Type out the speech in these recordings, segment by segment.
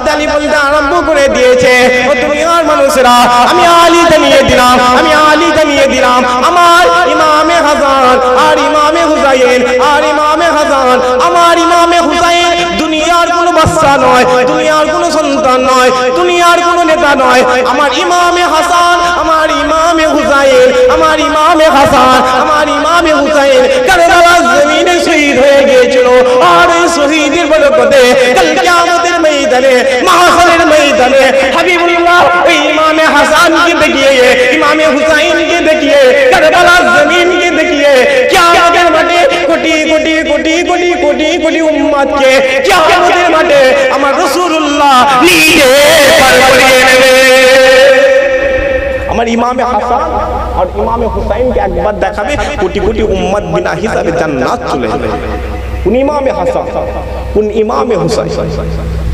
হাজার আলী বলতে আরম্ভ করে দিয়েছে। ও দুনিয়ার মানুষরা, আমি আলী জানিয়ে দিলাম, আমি আলী জানিয়ে দিলাম। আমার ইমামে হাসান, আর ইমামে হুসাইন, আর ইমামে হাসান, আমার ইমামে হুসাইন দুনিয়ার কোনো বাচ্চা নয়, দুনিয়ার কোনো সন্তান নয়, দুনিয়ার কোনো নেতা নয়। আমার ইমামে হাসান, আমার ইমামে হুসাইন, আমার ইমামে হাসান, আমার ইমামে হুসাইন কারবালার জমিনে শহীদ হয়ে গিয়েছিল। আর শহীদের বরকতে কাল কিয়ামতের ময়দানে মাহশরের ময়দানে হাবিবুল্লাহ, ওই ইমামে হাসানকে দেখিয়ে, ইমামে হুসাইনকে দেখিয়ে, কারবালার জমিনকে দেখিয়ে, কিয়ামতের মাঠে কোটি কোটি কোটি কোটি কোটি কোটি উম্মতকে কিয়ামতের মাঠে আমার রাসূলুল্লাহ নিজে পার নেবে। আমার ইমামে হাসান আর ইমামে হুসাইনকে একবার দেখাবে, কোটি কোটি উম্মত বিনা হিসাবে জান্নাত চলে যাবে। কোন ইমামে হাসান, কোন ইমামে হুসাইন?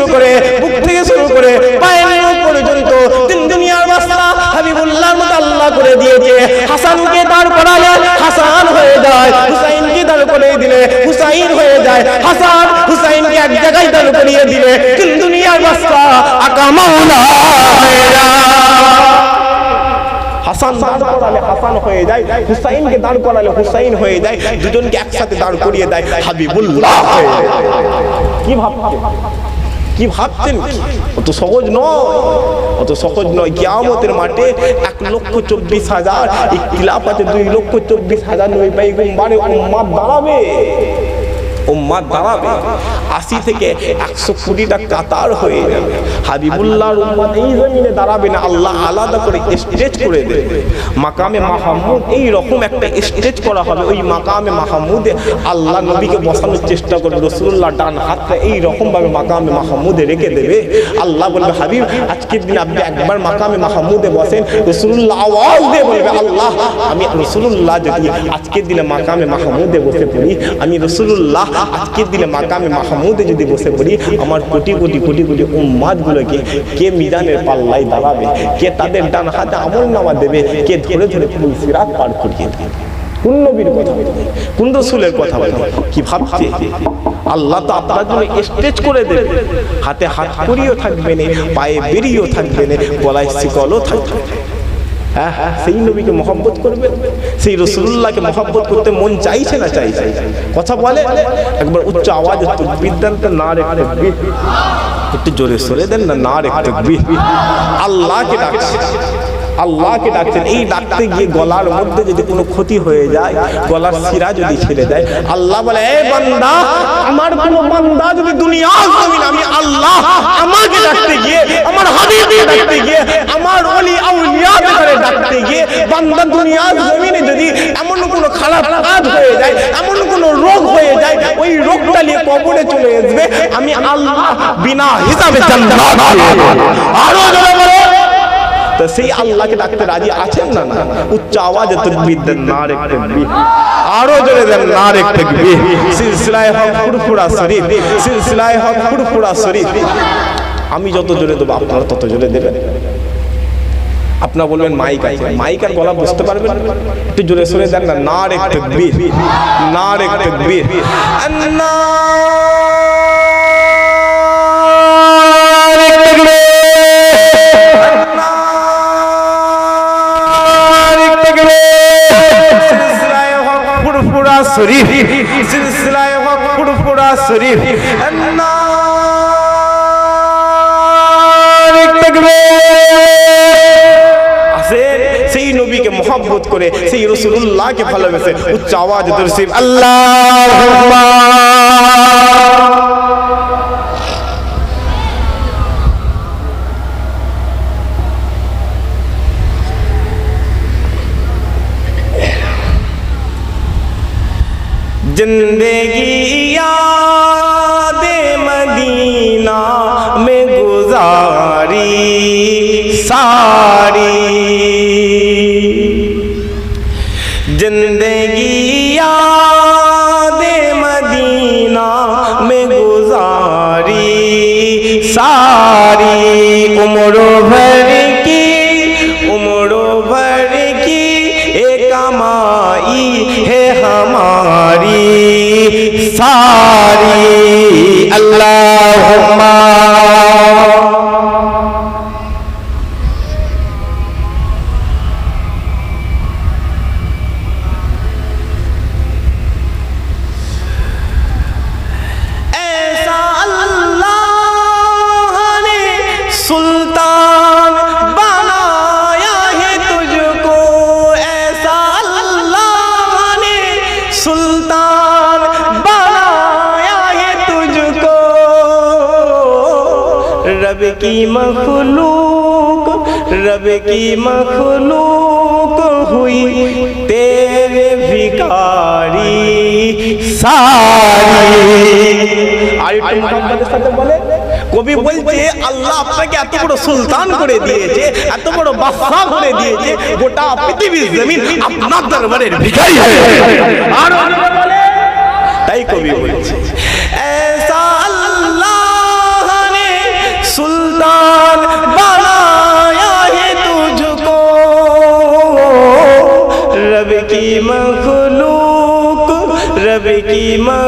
শুরু করে, বুক থেকে শুরু করে, পায়ের মুখ তিন দুনিয়ার হাবিবুল্লাহর মতো আল্লাহ করে দিয়েছে। হাসানকে করালে হাসান হয়ে যায়, হুসাইনকে দাঁড় করে দিলে হুসাইন হয়ে যায়। হাসান হুসাইনকে এক জায়গায় দাঁড় করিয়ে দিলে, তিন দুনিয়ার বাচ্চা আকা মাওলা হয়ে দাঁড় করালে হুসাইন হয়ে যায়, দুজনকে একসাথে দাঁড় করিয়ে দেয় হাবিবুল্লাহ কি ভাবছেন কি ভাবছেন? অত সহজ নয়। অত সহজ নয়। কিয়ামতের মাঠে এক লক্ষ চব্বিশ হাজার, এই কিলাপাতে দুই লক্ষ চব্বিশ হাজার নয় পাই গুম্বারে দাঁড়াবে। উম্মাদ দাঁড়াবে। আশি থেকে একশো কুড়িটা কাতার হয়ে যাবে হাবিবুল্লাহর উম্মাদ এই জমিনে দাঁড়াবে না, আল্লাহ আলাদা করে স্টেজ করে দেবে। মাকামে মাহমুদ এই রকম একটা স্টেজ করা হবে, ওই মাকামে মাহমুদে আল্লাহ নবীকে বসানোর চেষ্টা করবে রসুল্লাহ ডান হাতটা এই রকমভাবে মাকামে মাহমুদে রেখে দেবে। আল্লাহ বলবে, হাবিব, আজকের দিন আপনি একবার মাকামে মাহমুদে বসেন রসুল্লাহ আওয়াজ দিয়ে বলবে, আল্লাহ, আমি রসুল্লাহ যদি আজকের দিনে মাকামে মাহমুদে বসে পড়ি, আমি রসুল্লাহ আজকের দিনে মাকামে মাহমুদে যদি বসে পড়ি, আমার কোটি কোটি কোটি কোটি উম্মাদ গুলোকে কে মিজানের পাল্লাই দাঁড়াবে কে তাদের ডান হাতে আমল নামা দেবে, কে ধরে ধরে ফুল সিরাত পার করিয়ে দেবে। কোন নবীর কথা কোন রসুলের কথা কি ভাবছে? আল্লাহ তো আপনার জন্য স্টেজ করে দেবে। হাতে হাত করিও থাকবে না, পায়ে বেরিয়েও থাকবে না, গলায় শিকলও থাকবে না। হ্যাঁ হ্যাঁ সেই নবীকে মহব্বত করবে, সেই রসুল্লাহকে মহব্বত করতে মন চাইছে না চাইছে? কথা বলে, একবার উচ্চ আওয়াজ তকবির বিদ্যান্ত না রে তকবির। একটু জোরে সরে দেন না না রে তকবির। আল্লাহকে ডাকছে আল্লাহকে ডাকছেন, এই ডাকতে গিয়ে গলার মধ্যে যদি কোনো ক্ষতি হয়ে যায়, গলার শিরা যদি ছেড়ে দেয়, আল্লাহ বলে, এ বান্দা, আমার কোন বান্দা যদি দুনিয়া জমিন আমি আল্লাহ আমাকে ডাকতে গিয়ে, আমার হাবিবকে ডাকতে গিয়ে, আমার ওলি আউলিয়া করে ডাকতে গিয়ে, বান্দা দুনিয়া জমিনে যদি এমন কোনো খারাপ কাজ হয়ে যায়, এমন কোনো রোগ হয়ে যায়, ওই রোগটা নিয়ে কবরে চলে আসবে, আমি আল্লাহ বিনা হিসাবে জান্নাত আরও জোরে বলো। তো সেই আল্লাহকে ডাকতে রাজি আছেন না? না উচ্চ আওয়াজে তকবীর দেন না রে তকবীর। আরও জোরে দেন না রে তকবীর। সিলসিলায়ে হক, ফুরফুরা শরীফ। সিলসিলায়ে হক, ফুরফুরা শরীফ। আমি যত জোরে দেবো, আপনারা তত জোরে দেবেন। আপনারা বলবেন, মাইক আছে। মাইক আর গলা বুঝতে পারবেন একটু জোরে সরে দেন না না রে তকবীর। না রে তকবীর। ফুরফুরা শরীফ। সিলসিলায় ফুরফুরা শরীফ। সেই নবীকে মোহাম্মত করে, সেই রসুল্লাহকে ভালোবেসে উচ্চ আওয়াজ দর্শিব আল্লাহ जिंदगी याद मदीना में गुजारी सा রব কি মখলুক রব কি মখলুক হুই তেরে ভিকারি সারি। সাথে বলে কবি বলছে আল্লাহ আপনাকে এত বড় সুলতান করে দিয়েছে এত বড় বাদশাহ করে দিয়েছে গোটা পৃথিবীর জমিন আপনার দরবারের ভিখারি আর তাই কবি বলছে मखलूक रब की मखलूक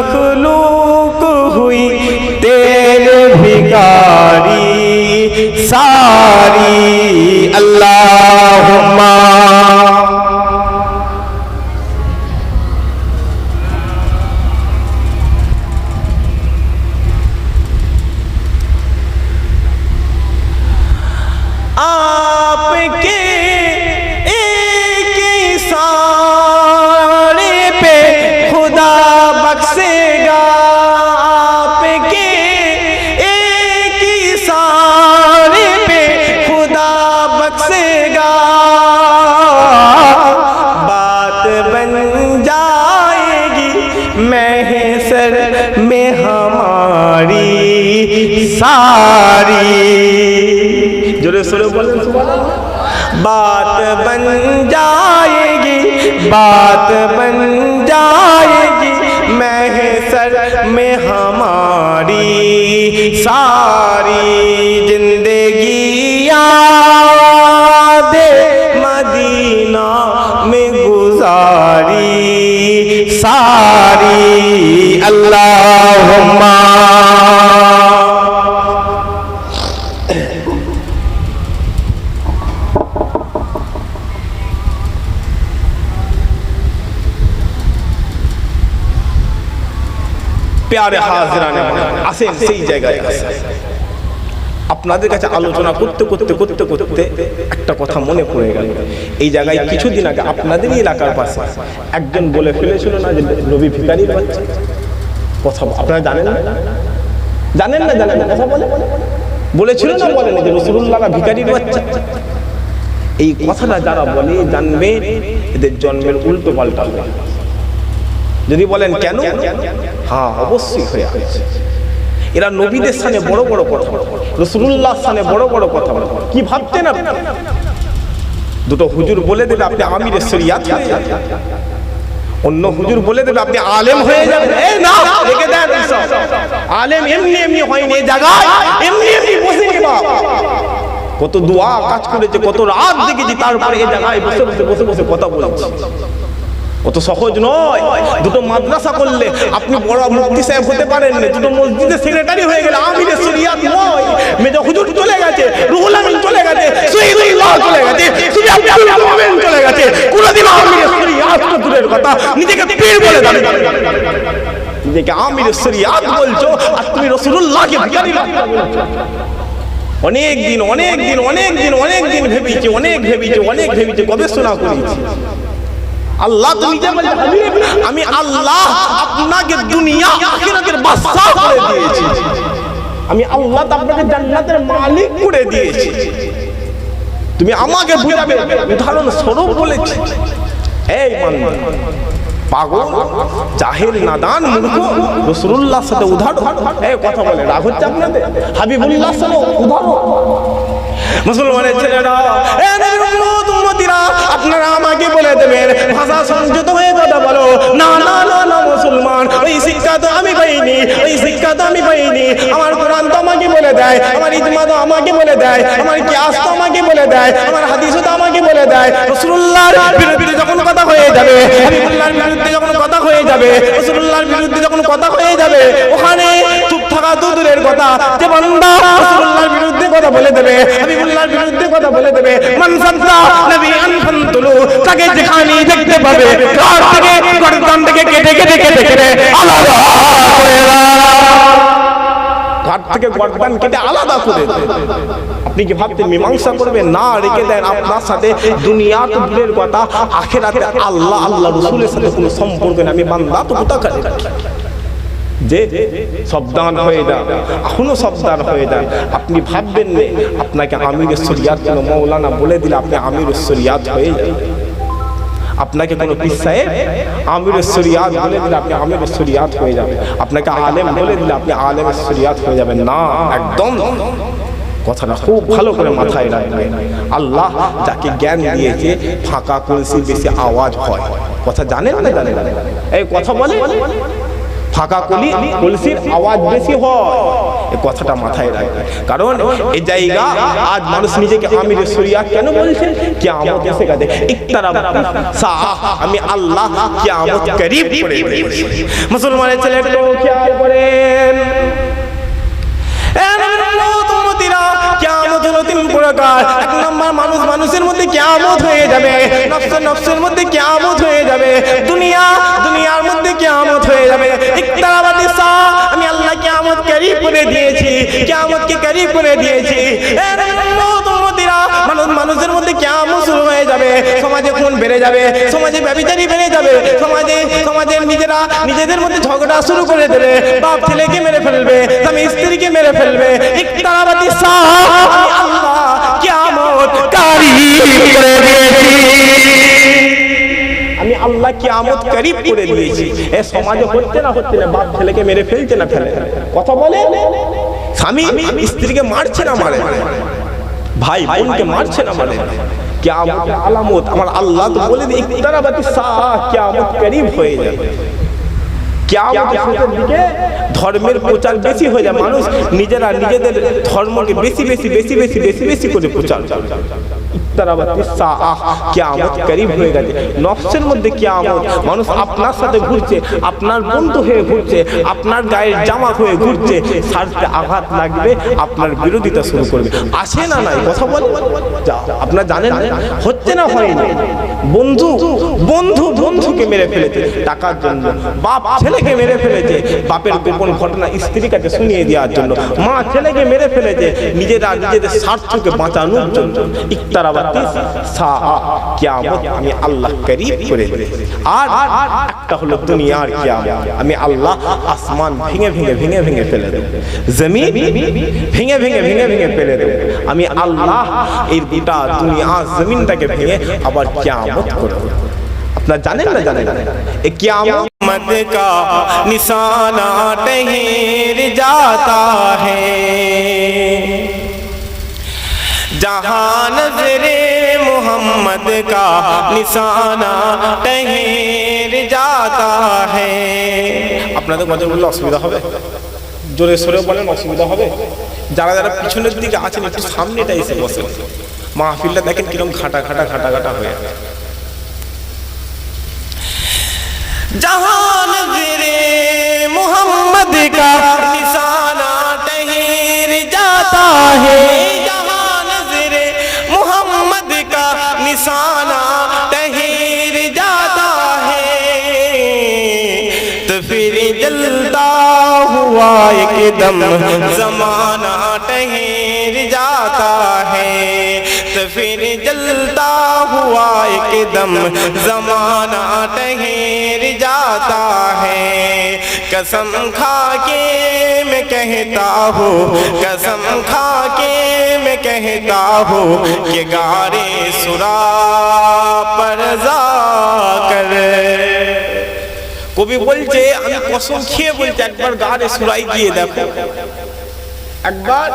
بات بن جائے گی۔ محسر میں ہماری ساری زندگی یاد مدینہ میں گزاری۔ ساری اللہ প্যারে হাজরানে আসেন, সেই জায়গায় আসেন। আপনাদের কাছে আলোচনা করতে করতে করতে করতে একটা কথা মনে পড়ে গেল। এই জায়গায় কিছুদিন আগে আপনাদেরই এলাকার পাশে একজন বলে ফেলেছিল না যে রবি ভিকারির বাচ্চা? কথা আপনারা জানেন না? জানেন না জানেন না, কথা বলে? বলেছিল না বলেন যে রসুল্লাহ ভিকারির বাচ্চা? এই কথাটা যারা বলে, জানবে, এদের জন্মের উল্টো পাল্টা যদি বলেন কেন? হ্যাঁ অবশ্যই হয়ে আছে। এরা নবীদের সামনে বড় বড় কথা রসুল্লাহ সামনে বড় বড় কথা বলে। কি ভাবতেন আপনি? দুটো হুজুর বলে দেবে আপনি আমির শরিয়াত অন্য হুজুর বলে দেবে আপনি আলেম হয়ে যাবেন। আলেম এমনি এমনি হয়নি জায়গায় এমনি এমনি বাপ। কত দোয়া কাজ করেছে, কত রাত দেখেছি, তারপরে এই জায়গায় বসে বসে বসে বসে কথা বলছে। অত সহজ নয়। দুটো মাদ্রাসা করলে আপনি বড় মুফতি সাহেব হতে পারেন না, দুটো মসজিদের সেক্রেটারি হয়ে গেলে আমিরে শরিয়াত নয়। মেজো হুজুর চলে গেছে, রুহুল আমিন চলে গেছে শহীদুল্লাহ চলে গেছে সুবি আব্দুল মোমেন চলে গেছে, কোনদিন আমিরে শরিয়াত তো দূরের কথা, নিজেকে পীর বলে দাবি। নিজেকে আমিরে শরিয়াত বলছো, আর তুমি রাসূলুল্লাহকে ভিখারি অনেক দিন অনেক দিন অনেক দিন অনেক দিন ভেবেছি, অনেক ভেবেছি অনেক ভেবেছি গবেষণা করেছি? আল্লাহ তো নিজে আমি আল্লাহ আপনাকে দুনিয়া আখিরাতের বাদশা করে দিয়েছি। আমি আল্লাহ আপনাকে জান্নাতের মালিক করে দিয়েছি। তুমি আমাকে বুঝাবে উদাহরণ স্বরূপ বলেছি। এই বান্দা পাগল জাহেল নাদান মূর্খ রসুল্লাহর সাথে উদাহরণ। এই কথা বলে রাগ হচ্ছে আপনাদের? হাবিবুল্লাহর সাথে উদাহরণ। মুসলমানের ছেলেরা আপনারা আমাকে বলে দেবেন, ভাষা সংযত হয়ে কথা বলো। না না না না, মুসলমান, ওই শিক্ষা তো আমি পাইনি, ওই শিক্ষা তো আমি পাইনি। আমার কোরআন তো আমাকে বলে দেয়, আমার ইজমা তো আমাকে বলে দেয়, আমার তো আমাকে বলে দেয়, আমার হাদিসও তো আমাকে বলে দেয়। রাসূলুল্লাহর বিরুদ্ধে যখন কথা হয়ে যাবে বিরুদ্ধে যখন কথা হয়ে যাবে রাসূলুল্লাহর বিরুদ্ধে যখন কথা হয়ে যাবে, ওখানে চুপ থাকা তো দূরের কথা, যে বান্দা রাসূলুল্লাহর বিরুদ্ধে কথা বলে দেবে, হাবিবুল্লাহর বিরুদ্ধে কথা বলে দেবে। মান সাদ্দা নবী আনফান্তুলু, তাকে যেখানে দেখতে পাবে কার থেকে, গর্দান থেকে কেটে কেটে কেটে কেটে আলাদা করে ঘাট থেকে গর্দান কেটে আলাদা করে আপনি কি ভাবতেন মীমাংসা করবেন? না রেখে দেন আপনার সাথে দুনিয়া তো দূরের কথা, আখেরাতে আল্লাহ আল্লাহ রসুলের সাথে কোনো সম্পর্ক নেই। আমি বান্দা তো কোথা করে যে সাবধান হয়ে যান, এখনও সাবধান হয়ে যান। আপনি ভাববেন না, আপনাকে আমির শরিয়াত কোনো মৌলানা বলে দিলে আপনি আমির শরিয়াত হয়ে যান আপনাকে কোনো পিসায় আমির শরিয়াত বলে দিলে আপনি আমির শরিয়াত হয়ে যাবেন। আপনাকে আলেম বলে দিলে আপনি আলেম শরিয়াত হয়ে যাবেন। না, একদম। কথাটা খুব ভালো করে মাথায় রাখবেন। আল্লাহ যাকে জ্ঞান দিয়েছে, ফাঁকা কলসি বেশি আওয়াজ হয়। কথা জানেন না জানেন এই কথা বলে? ফাঁকা কলি কলসির আওয়াজ বেশি হয়। এ কথাটা মাথায় রাখবে। কারণ এই জায়গা আজ মানুষ নিজেকে আমির শরিয়া কেন বলছে? আমত এসে গেছে ইকতারাব। সা আমি আল্লাহ কিয়ামত করিব। করে মুসলমানের ছেলে একটু খেয়াল করেন এ নবীর উম্মতিরা, কিয়ামত হলো তিন প্রকার। এক নম্বর মানুষ মানুষের মধ্যে কিয়ামত হয়ে যাবে। নফস নফসের মধ্যে কিয়ামত হয়ে যাবে। দুনিয়া, দুনিয়ার মধ্যে কিয়ামত হয়ে যাবে। ইকতারাবাতি সা আমি আল্লাহ কিয়ামত করিব করে দিয়েছি। কিয়ামতকে করিব করে দিয়েছি। শুরু হয়ে যাবে। সমাজে খুন বেড়ে যাবে। সমাজে ব্যবচারী বেড়ে যাবে। সমাজে সমাজের নিজেরা নিজেদের মধ্যে ঝগড়া শুরু করে দেবে। বাপ ছেলেকে মেরে ফেলবে, স্বামী স্ত্রীকে মেরে ফেলবে। আমি আল্লাহ কিয়ামত কারি করে দিয়েছি। আমি আল্লাহ কিয়ামত করিব করে দিয়েছি। এ সমাজে হচ্ছে না হচ্ছে না, বাপ ছেলেকে মেরে ফেলছে না ফেলে। কথা বলে? স্বামী স্ত্রীকে মারছে না মারে। ভাই বোনকে মারছে না মানে কিয়ামত আলামত আমার আল্লাহ তো বলে দিই ইকতারাবাতি সা কিয়ামত করিব হয়ে যাবে। দিকে ধর্মের প্রচার বেশি হয়ে যায় মানুষ নিজেরা নিজেদের ধর্মকে বেশি বেশি বেশি বেশি বেশি বেশি করে প্রচার আপনার বন্ধু বিরোধিতা শুরু করবে। আসে না নাই, কথা বল। আপনার জানেন? হচ্ছে না বন্ধু বন্ধু বন্ধুকে মেরে ফেলেছে, টাকার জন্য। বাপ ছেলেকে মেরে ফেলেছে, বাপের গোপন ঘটনা স্ত্রীর কাছে শুনিয়ে দেওয়ার জন্য। মা ছেলেকে মেরে ফেলেছে, নিজেরা নিজেদের স্বার্থকে বাঁচানোর জন্য। ইকতারাবাতি সা কিয়ামত আমি আল্লাহ করিব করে দিয়েছি। আর একটা হলো দুনিয়ার কিয়ামত আমি আল্লাহ আসমান ভেঙে ভেঙে ভেঙে ভেঙে ফেলে দেব জমিন ভেঙে ভেঙে ভেঙে ভেঙে ফেলে দেব আমি আল্লাহ এই গোটা দুনিয়া জমিনটাকে ভেঙে আবার কিয়ামত করে দেব। আপনারা জানেন না জানেন না এ কিয়ামত मद का निशाना टहर जाता है जहाँ नजरे मोहम्मद का निशाना टहर जाता है আপনাদের কথা বললে অসুবিধা হবে জোরে সরে বলেন অসুবিধা হবে যারা যারা পিছনের দিকে আছেন একটু সামনেটা এসে বসে মাহফিলটা দেখেন কিরকম ঘাটা ঘাটা ঘাটা ঘাটা হয়ে আছে जहाँ नजरे मोहम्मद का निशाना टहर जाता है نشانہ تحیر جاتا ہے۔ تو پھر جلتا ہوا ایک دم زمانہ تحیر جاتا ہے۔ تو پھر جلتا ہوا ایک دم زمانہ ٹہر جاتا ہے۔ قسم کھا کے میں کہتا ہوں، قسم کھا کے میں کہتا ہوں کہ گارے سرا پر جا کر۔ কবি বলছে আমি কসম খেয়ে বলছি একবার گارے سرائی দিয়ে দেখো একবার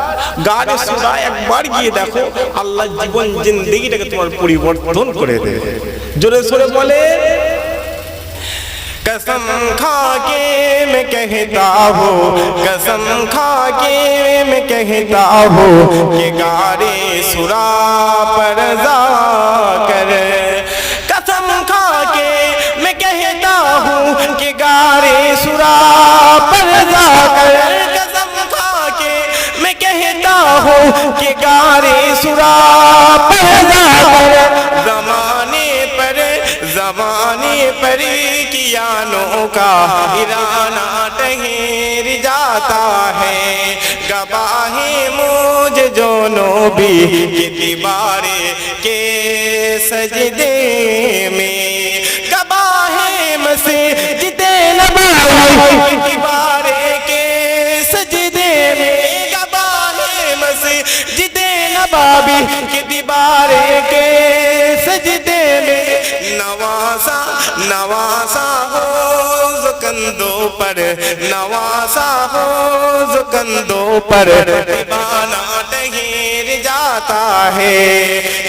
গানে সুরায় একবার গিয়ে দেখো، আল্লাহ জীবন، জিন্দগিটাকে তোমার পরিবর্তন করে দেবে। জোরে সোরে বলে قسم کھا کے میں کہتا ہوں قسم کھا کے میں کہتا ہوں کہ گارے سرا پر رضا کر قسم کھا کے میں کہتا ہوں کہ گارے سرا پر رضا کر کہتا ہوں کہ گارے سرا پیدا کر زمانے پر زمانے پر کیانوں کا ہرانا ٹہر جاتا ہے۔ گباہی مجھ جو نوبی کی دیوارے کے سجدے میں۔ گباہی مسجدے نبائی کی بارے کعبی کی دیوار کے سجدے میں نواسا نواسا ہو زکندوں پر نواسا ہو زکندوں پر۔ دیوانہ تہیر جاتا ہے،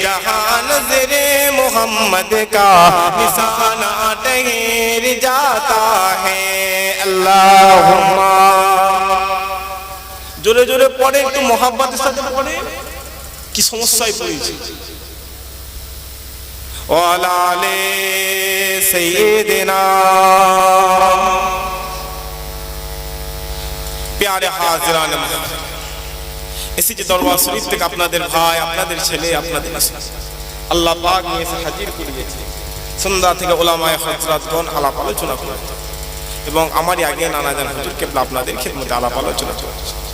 جہاں نظر محمد کا نسانا تہیر جاتا ہے۔ اللہ جورے جورے پڑے تو محبت ساتھ پڑے কি সমস্যায় পড়েছে? ওয়ালালে সৈয়দিনা প্যারে হাজরান, এসেছে দরবার শরীফ থেকে আপনাদের ভাই, আপনাদের ছেলে, আপনাদের আল্লাহ পাক নিয়ে এসে হাজির করিয়েছে। সন্ধ্যা থেকে ওলামায় হজরতগণ আলাপ আলোচনা করেছে। এবং আমারই আগে নানাজান হুজুর কেবলা আপনাদের খেদমতে আলাপ আলোচনা চলছে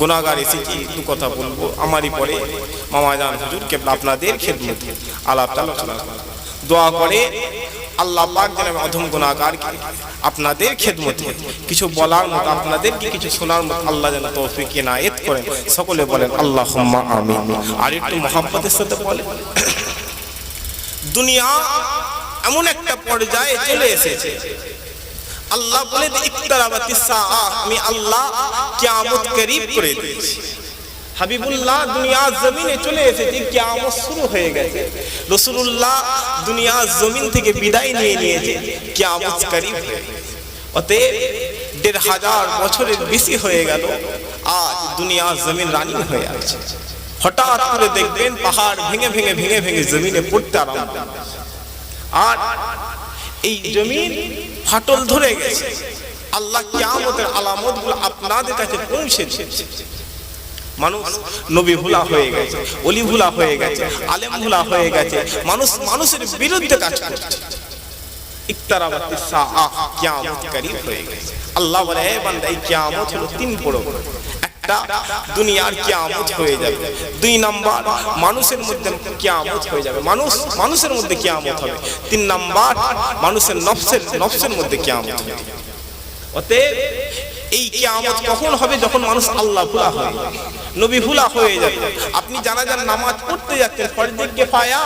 গুণাগার এসেছি দু কথা বলব। আমারই পরে মামাজান হুজুর কেবলা আপনাদের খেদমতে। আলাপ আলোচনা। দোয়া করে আল্লাহ পাক যেন অধম গুণাগারকে আপনাদের খেদমতে, কিছু বলার মতো আপনাদের কি কিছু শোনার মতো আল্লাহ যেন তৌফিক এনায়েত করেন। সকলে বলেন আল্লাহ আমিন। আর একটু মহাব্বতের সাথে বলেন, দুনিয়া এমন একটা পর্যায়ে চলে এসেছে আল্লাহ বলে ইকতারাবাতি সাআ আমি আল্লাহ কিয়ামত করিব করে দিয়েছি। হাবিবুল্লাহ, দুনিয়া জমিনে চলে এসেছে, কিয়ামত শুরু হয়ে গেছে। রসুলুল্লাহ দুনিয়া জমিন থেকে বিদায় নিয়ে নিয়েছে, কিয়ামত করিব অতএব, দেড় হাজার বছরের বেশি হয়ে গেল, আজ দুনিয়া জমিন রানী হয়ে আছে। হঠাৎ করে দেখবেন, পাহাড় ভেঙে ভেঙে ভেঙে ভেঙে জমিনে পড়তে আরম্ভ আর এই জমিন ফাটল ধরে গেছে। আল্লাহ কিয়ামতের আলামতগুলো আপনাদের কাছে পৌঁছে দিয়েছে। মানুষ নবী ভুলা হয়ে গেছে অলি ভুলা হয়ে গেছে, আলেম ভুলা হয়ে গেছে, মানুষ মানুষের বিরুদ্ধে কাজ করছে। ইকতারাবাতি সাআ কিয়ামত হয়ে গেছে। আল্লাহ বলে, এ বান্দা, এই কিয়ামত হলো তিন বড় একটা দুনিয়ার কিয়ামত হয়ে যাবে। দুই নাম্বার, মানুষের মধ্যে কিয়ামত হয়ে যাবে। মানুষ, মানুষের মধ্যে কিয়ামত হবে। তিন নাম্বার, মানুষের নফসের নফসের মধ্যে কিয়ামত হবে। অতএব এই কিয়ামত কখন হবে? যখন মানুষ আল্লাহ ভুলা হয়ে যাবে, নবী ভুলা হয়ে যাবে। আপনি জানাজান নামাজ পড়তে যাচ্ছেন ফরজে পায়া,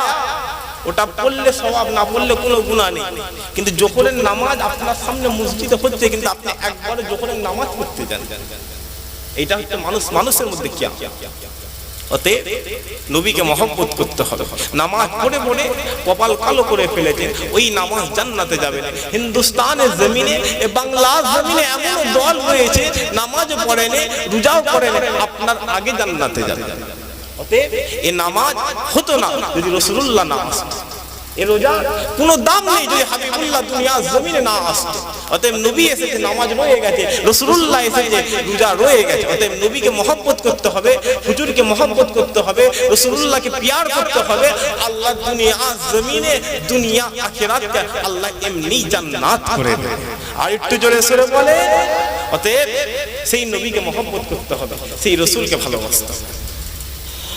ওটা পড়লে স্বভাব না পড়লে কোনো গুণা নেই। কিন্তু জোহরের নামাজ আপনার সামনে মসজিদে হচ্ছে, কিন্তু আপনি একবারে জোহরের নামাজ পড়তে যান এটা হচ্ছে মানুষ মানুষের মধ্যে কি অতএব নবীকে মহব্বত করতে হবে। নামাজ পড়ে পড়ে কপাল কালো করে ফেলেছেন ওই নামাজ জান্নাতে যাবে না। হিন্দুস্তানের জমিনে বাংলার জমিনে এমন দল রয়েছে, নামাজও পড়েনি রোজাও করেনি আপনার আগে জান্নাতে যাবে। অতএব এ নামাজ হতো না যদি রসুল্লাহ না আসতো এ রোজা কোনো দাম নেই যদি হাবিবুল্লাহ দুনিয়া জমিনে না আসতো। অতএব নবী এসেছে নামাজ রয়ে গেছে রসুল্লাহ এসেছে রোজা রয়ে গেছে, অতএব নবীকে মহব্বত করতে হবে, হুজুরকে মহব্বত করতে হবে রসুল্লাহকে পিয়ার করতে হবে, আল্লাহ দুনিয়া জমিনে, দুনিয়া আল্লাহ এমনি জান্নাত করে দেবে। আর একটু জোরে সরে বলে অতএব সেই নবীকে মহব্বত করতে হবে, সেই রসুলকে ভালোবাসতে হবে।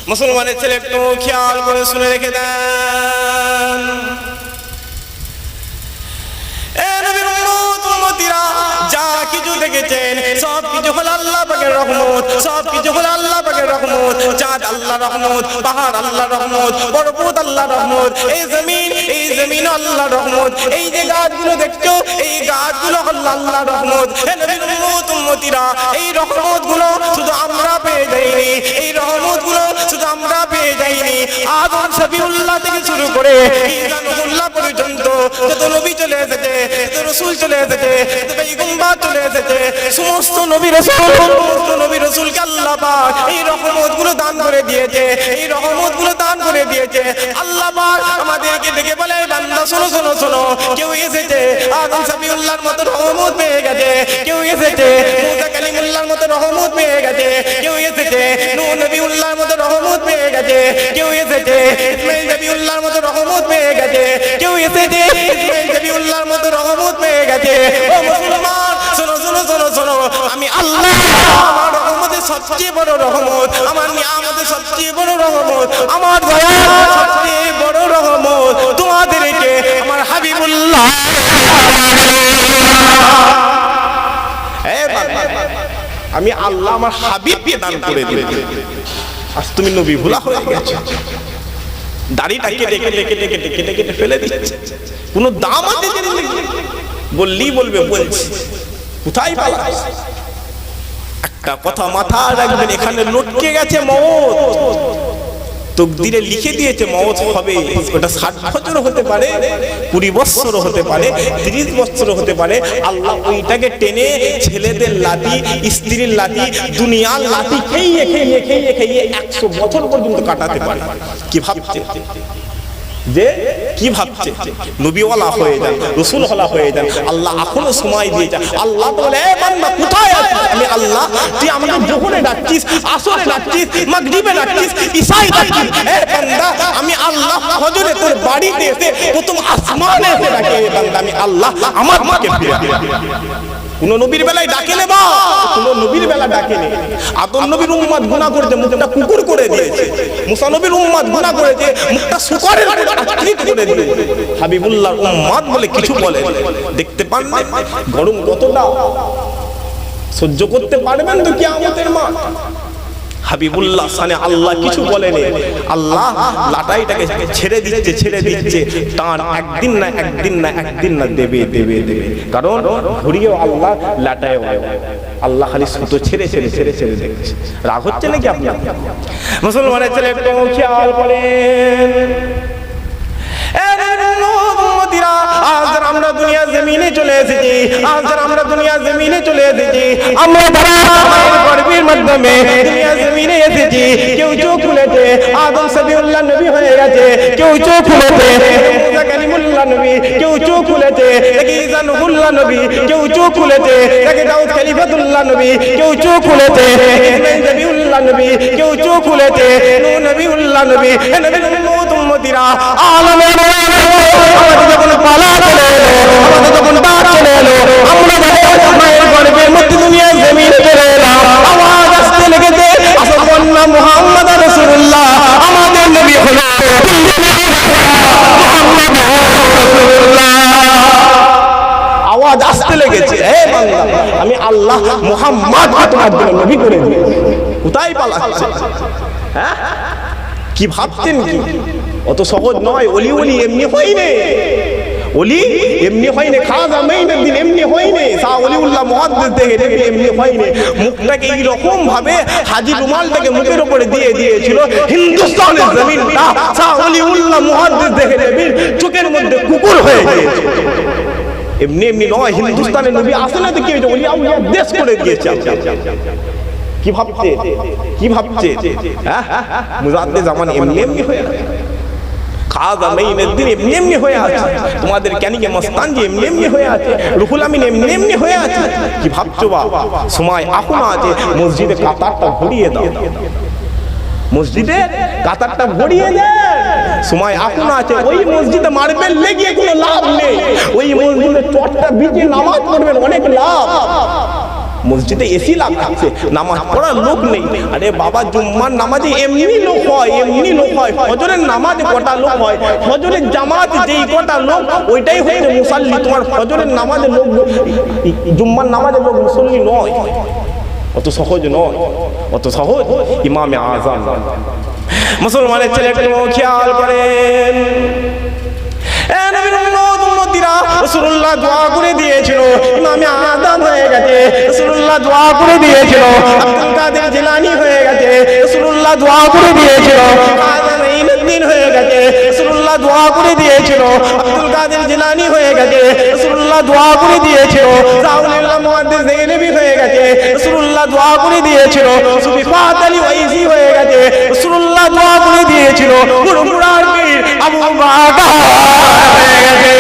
মুসলমানের ছেলে একটু খেয়াল করে শুনে রেখে দেন। যা কিছু দেখেছেন, সব কিছু হলো আল্লাহ পাকের রহমত, সব কিছু হলো আল্লাহ পাকের রহমত, চাঁদ আল্লাহ রহমত, পাহাড় আল্লাহ রহমত, পর্বত আল্লাহ রহমত, এই জমিন এই জমিন আল্লাহ রহমত, এই যে গাছগুলো দেখছ, এই গাছগুলো হলো আল্লাহ রহমত। হে শুধু আমরা পেয়ে যাইনি, এই রহমতগুলো শুধু আমরা পেয়ে যাইনি। আদম থেকে শুরু করে পর্যন্ত যত নবী চলে এসেছে যত রসুল চলে এসেছে যত পেগম্বার চলে এসেছে। সমস্ত নবী রসুল, সমস্ত নবী রসুলকে আল্লাহ পাক এই রহমতগুলো দান করে দিয়েছে, এই রহমতগুলো দান করে দিয়েছে। আল্লাহ পাক আমাদেরকে ডেকে বলে বান্দা, শোনো শোনো শোনো, কেউ এসেছে, আদম সাবিউল্লাহর মতো রহমত পেয়ে গেছে, কেউ এসেছে, মুসা কালিমুল্লাহর মতো রহমত পেয়ে গেছে, কেউ এসেছে নূহ নবিউল্লাহর মতো রহমত পেয়ে গেছে, কেউ এসেছে, ইসমাইল নবিউল্লাহর মতো রহমত পেয়ে গেছে, কেউ এসেছে মতো রহমত পেয়ে গেছে। ও মুসলমান, শোনো শোনো শোনো শোনো, আমি আল্লাহ, আমার সবচেয়ে বড় রহমত, আমার সবচেয়ে বড় রহমত, আমার দয়া সবচেয়ে বড় রহমত, তোমাদেরকে আমার হাবিবুল্লাহ। আমি আল্লাহ আমার হাবিবকে দান করে দিই আজ তুমি নবী ভুলা হয়ে গেছো। দাড়িটা কেটে কেটে কেটে কেটে কেটে কেটে ফেলে দিচ্ছে। কোনো দাম আছে বললেই বলবে, বলছি। কোথায় পালা? একটা কথা মাথা রাখবেন, এখানে লটকে গেছে মত তকদিরে লিখে দিয়েছে মত হবে। ওটা ষাট বছর হতে পারে, কুড়ি বছর হতে পারে, তিরিশ বছর হতে পারে। আল্লাহ ওইটাকে টেনে ছেলেদের লাঠি, স্ত্রীর লাঠি, দুনিয়ার লাঠি খেয়ে খেয়ে খেয়ে খেয়ে একশো বছর পর্যন্ত কাটাতে পারে। কি ভাবছে যে কি ভাবছে? নবীওয়ালা হয়ে যান রসুল হলা হয়ে যান আল্লাহ এখনও সময় দিয়ে যান আল্লাহ বলে, "এ বান্দা, কোথায় আছিস? আমি আল্লাহ, তুই আমাকে জোহরে ডাকছিস, আসরে ডাকছিস, মাগরিবে ডাকছিস, ঈশায় ডাকছিস। এ বান্দা, আমি আল্লাহ হজরে তোর বাড়িতে এসে প্রথম আসমানে এসে বান্দা, আমি আল্লাহ আমার মাকে ফিরে। কোন নবীর বেলায় ডাকে নে বা। কোন নবীর বেলা ডাকে নে। আদম নবীর উম্মাদ গুনাহ করেছে মুখটা কুকুর করে দিয়েছে। মুসা নবীর উম্মাদ গুনাহ করেছে মুখটা শুকরের আকৃত করে দিয়েছে। হাবিবুল্লাহ উম্মাদ বলে কিছু বলে দেখতে পান না। গরম কতটা? সহ্য করতে পারবেন তো কিয়ামতের মা হাবিবুল্লাহ সানে আল্লাহ কিছু বলেনি। আল্লাহ লাটাইটাকে ছেড়ে দিচ্ছে ছেড়ে দিচ্ছে। তার একদিন না একদিন না একদিন না দেবে দেবে দেবে। কারণ ঘুরিয়েও আল্লাহ লাটায় আল্লাহ খালি সুতো ছেড়ে ছেড়ে ছেড়ে ছেড়ে দেখছে। রাগ হচ্ছে নাকি আপনি মুসলমানের ছেলে একটু খেয়াল করেন। উম্মতিরা, আজ আমরা দুনিয়া জমিনে চলে এসেছি আজ আমরা দুনিয়া জমিনে চলে এসেছি আমরা মায়ের মাধ্যমে দুনিয়া জমিনে এসেছি কেউ চোখ খুলেছে আদম সবিউল্লাহ নবী হয়ে গেছে কেউ চোখ খুলেছে কালিমুল্লাহ নবী কেউ চোখ খুলেছে দেখি ঈসা নবুল্লাহ নবী কেউ চোখ খুলেছে দেখি দাউদ খলিফাতুল্লাহ নবী কেউ চোখ খুলেছে নবী কেউ চোখ খুলেছে নূহ নবিউল্লাহ নবী এ উম্মত আলমের আমাদের যখন পালা চলে আমাদের যখন ডাক চলে এলো আওয়াজ আসতে লেগেছে মুহাম্মদ আমি আল্লাহ মুহাম্মদকে তোমার নবী করে দিয়েছি। কোথায় পালাচ্ছে হ্যাঁ? কি ভাবতেন কি? অত সহজ নয়, অলি অলি এমনি হয়নি। অলি এমনি হয়নি, খাজা মেইনের দিন এমনি হয়নি, শাহ অলিউল্লাহ মহাদ্দেশ দেখে দেখে এমনি হয়নি। মুখটাকে এই রকম ভাবে হাজি রুমালটাকে মুখের উপরে দিয়ে দিয়েছিল, হিন্দুস্তানের জমিনটা শাহ অলিউল্লাহ মহাদ্দেশ দেখে দেখে চোখের মধ্যে কুকুর হয়ে গিয়েছে। এমনি এমনি নয়, হিন্দুস্তানের নবী আসলে তো কি হয়েছে? ওলি আউলিয়া দেশ করে দিয়েছে কি ভাবছে? কি ভাবছে? হ্যাঁ মুজাদ্দে জামান এমনি এমনি হয়ে আছে খাজা মেইনের দিন এমনি এমনি হয়ে আছে। তোমাদের ক্যানিকে মস্তান যে এমনি এমনি হয়ে আছে। রুহুল আমিন এমনি এমনি হয়ে আছে। কি ভাবছ বা সময় এখন আছে। মসজিদে কাতারটা ঘুরিয়ে দাও। মসজিদে কাতারটা ভরিয়ে দেন সময় এখন আছে। ওই মসজিদে মারবেন লেগে কোনো লাভ নেই। ওই মসজিদে চটটা বিজে নামাজ পড়বেন অনেক লাভ। মসজিদে এসি লাগাচ্ছে, নামাজ পড়ার লোক নেই। আরে বাবা, জুম্মার নামাজে এমনি লোক হয়, এমনি লোক হয়। ফজরের নামাজ কটা লোক হয়? ফজরের জামাত যেই কটা লোক, ওইটাই হচ্ছে মুসাল্লি। তোমার ফজরের নামাজে লোক জুম্মার নামাজে লোক মুসল্লি নয়। অত সহজ নয়। অত সহজ। ইমামে আজম। মুসলমানের ছেলে একটু খেয়াল করেন। রাসূলুল্লাহ দোয়া করে দিয়েছিল ইমামে আদম হয়ে গেছে। রাসূলুল্লাহ দোয়া করে দিয়েছিল। কাদের জিলানী হয়ে গেছে। রাসূলুল্লাহ দোয়া করে দিয়েছিল। দিন হয়ে গেছে। রাসূলুল্লাহ দোয়া করে দিয়েছিল। আব্দুল কাদের জিলানী হয়ে গেছে। রাসূলুল্লাহ দোয়া করে দিয়েছিল। জাউলিল্লাহ মুহাদ্দিস দেগলিবি হয়ে গেছে। রাসূলুল্লাহ দোয়া করে দিয়েছিল। সুফি ফাত আলী ওয়াইসি হয়ে গেছে। রাসূলুল্লাহ দোয়া করে দিয়েছিল। গুরুপুরার পীর আবু বাকা হয়ে গেছে।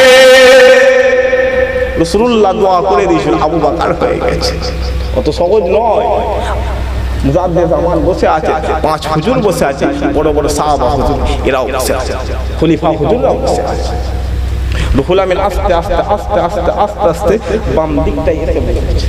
রসুল্লাহ দোয়া করে দিয়েছিল আবু বাকার হয়ে গেছে। অত সহজ নয়। জামান বসে আছে, পাঁচ হুজুর বসে আছে, বড় বড় সাহাবা হুজুর, এরাও বসে আছে, খলিফা হুজুররাও বসে আছে। রুহুল আমিন আস্তে আস্তে আস্তে আস্তে আস্তে আস্তে বাম দিকটাই এসে বসেছে